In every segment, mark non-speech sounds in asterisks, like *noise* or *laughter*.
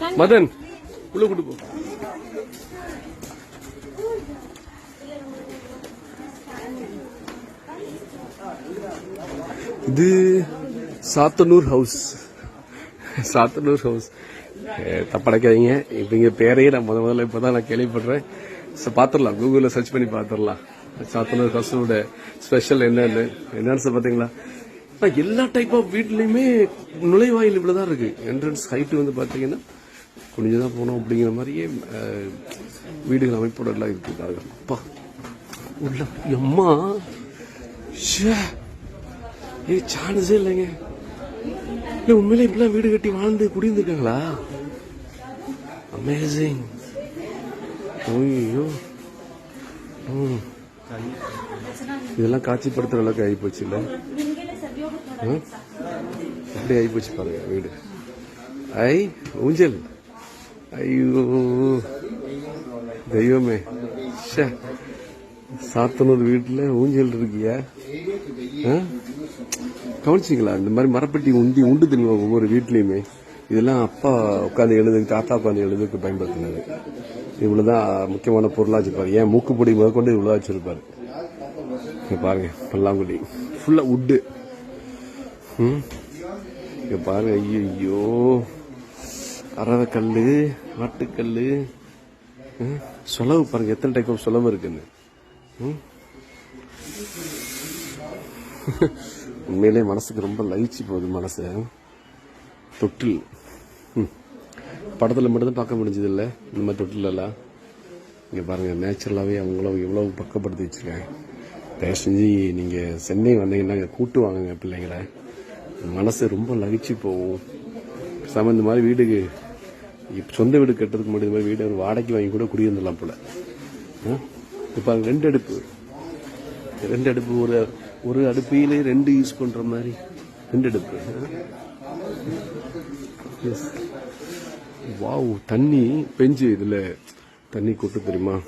மதன். உள்ள கூட்டு போ. இது சாத்தனூர் ஹவுஸ் சாத்தனூர் ஹவுஸ் தப்படைக்காதீங்க. இப்ப இங்க பேரையே நான் முத முதல்ல இப்பதான் நான் கேள்விப்படுறேன். So, பாத்துடலாம். கூகுள்ல சர்ச் பண்ணி பாத்துடலாம். சாத்தனூர் ஹவுஸோட ஸ்பெஷல் என்னன்னு. என்னன்னு பாத்தீங்களா? ஆனா, எல்லா டைப் ஆஃப் வீட்லயுமே நுழைவாயில் இவ்வளவுதான் இருக்கு. என்ட்ரன்ஸ் ஹைட் வந்து பாத்தீங்கன்னா குனிஞ்சுதான் போனோம் அப்படிங்கிற மாதிரியே வீடுகள் அமைப்போட எல்லாம் இருக்கு பாருங்க. அப்பா உள்ள எம்மா? ஏ சான்ஸே இல்லைங்க. இல்ல உண்மையிலே இப்படிலாம் வீடு கட்டி வாழ்ந்து குடியிருந்திருக்காங்களா? அமேசிங் ஐயோ. ம். இதெல்லாம் காட்சிப்படுத்துற அளவுக்கு ஆகிப்போச்சு இல்ல? ம்? எப்படி ஆகிப்போச்சு பாருங்க வீடு. ஐ ஊஞ்சல். ஐயோ தெய்வமே ஷே சாத்தனூர் வீட்டுல ஊஞ்சல் இருக்கியா ஆ? கவனிச்சிங்களா இந்த மாதிரி மரப்பட்டி உண்டி உண்டு தெரியுமா ஒவ்வொரு வீட்லயுமே இதெல்லாம் அப்பா உட்காந்து எழுதுக்கு தாத்தா உட்காந்து எழுதுக்கு பயன்படுத்தினது இவ்வளவுதான் முக்கியமான பொருளா வச்சிருப்பாரு ஏன் மூக்குப்பொடி முதற்கொண்டு இவ்வளவு வச்சிருப்பாரு இங்க பாருங்க பல்லாங்குடி ஃபுல்லா உட்டு இங்க பாருங்க ஐயோ அரவக்கல்லு ஆட்டுக்கல் ம், சொலவு பாருங்க எத்தனை டைப் ஆஃப் சொலவு இருக்குன்னு. ம். *laughs* உண்மையிலே மனசுக்கு ரொம்ப லயிச்சு போகுது மனசு. தொட்டில். ம். மட்டும்தான் பார்க்க முடிஞ்சது இல்லை இந்த மாதிரி தொட்டிலெல்லாம். இங்கே பாருங்கள் நேச்சுரலாகவே அவங்களும் எவ்வளோ பக்கப்படுத்தி வச்சுருக்காங்க. தயவு செஞ்சு நீங்கள் சென்னை வந்தீங்கன்னா இங்கே கூட்டு வாங்குங்க பிள்ளைங்களை. மனசு ரொம்ப லகிச்சு போகும். சம இந்த மாதிரி வீடுக்கு சொந்த வீடு கட்டுறதுக்கு முன்னாடி மாதிரி வீடு ஒரு வாடகைக்கு வாங்கி கூட குடியிருந்துடலாம் போல. ஆ? ரெண்டு அடுப்பு. ரெண்டு அடுப்பு ஒரு ஒரு அடுப்பிலே ரெண்டு யூஸ் பண்ற மாதிரி. ரெண்டு அடுப்பு. எஸ் வாவ் தண்ணி பெஞ்சு இதில். தண்ணி கொட்டு தெரியுமா?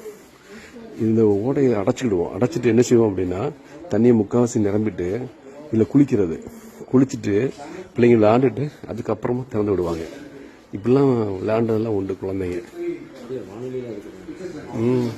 இந்த ஓடையை அடைச்சிக்கிடுவோம். அடைச்சிட்டு என்ன செய்வோம் அப்படின்னா தண்ணியை முக்காவாசி நிரம்பிட்டு இதில் குளிக்கிறது. குளிச்சுட்டு பிள்ளைங்க ஆண்டுட்டு அதுக்கப்புறமா திறந்து விடுவாங்க. இப்படிலாம் விளையாண்டதெல்லாம் உண்டு குழந்தைங்க. ம்.